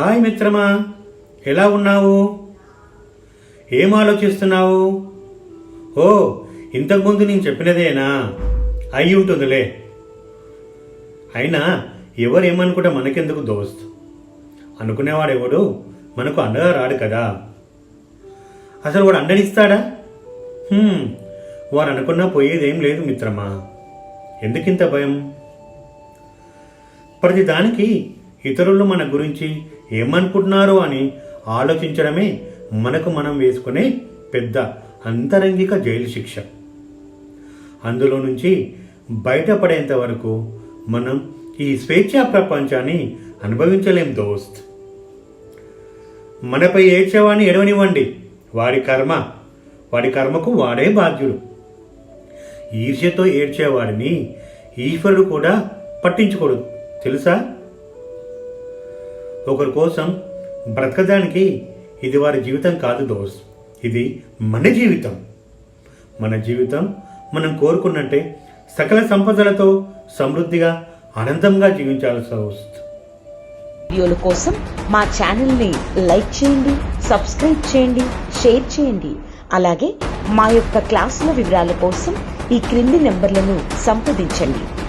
Hi మిత్రమా ఎలా ఉన్నావు? ఏం ఆలోచిస్తున్నావు? ఓ ఇంతకుముందు నేను చెప్పినదేనా? అయి ఉంటుందిలే. అయినా ఎవరేమనుకుంటే మనకెందుకు దోస్త్? అనుకునేవాడెవడు మనకు అండగా రాడు కదా. అసలు వాడు అండనిస్తాడా? వారు అనుకున్నా పోయేదేం లేదు మిత్రమా. ఎందుకింత భయం? ప్రతిదానికి ఇతరులు మన గురించి ఏమనుకుంటున్నారో అని ఆలోచించడమే మనకు మనం వేసుకునే పెద్ద అంతరంగిక జైలు శిక్ష. అందులో నుంచి బయటపడేంత వరకు మనం ఈ స్వేచ్ఛా ప్రపంచాన్ని అనుభవించలేం దోస్త్. మనపై ఏడ్చేవాడిని ఎడవనివ్వండి వాడి కర్మ వాడి కర్మకు వాడే బాధ్యుడు ఈర్ష్యతో ఏడ్చేవాడిని ఈశ్వరుడు కూడా పట్టించుకోడు. తెలుసా? ఒకరి కోసం బ్రతకడానికి ఇది వారి జీవితం కాదు దోస్. ఇది మన జీవితం. మన జీవితం మనం కోరుకున్నట్టే సకల సంపదలతో సమృద్ధిగా ఆనందంగా జీవించాల్సి వస్తుంది వీడియోల కోసం మా ఛానల్ని లైక్ చేయండి సబ్స్క్రైబ్ చేయండి షేర్ చేయండి. అలాగే మా యొక్క క్లాసుల వివరాల కోసం ఈ క్రింది నెంబర్లను సంప్రదించండి.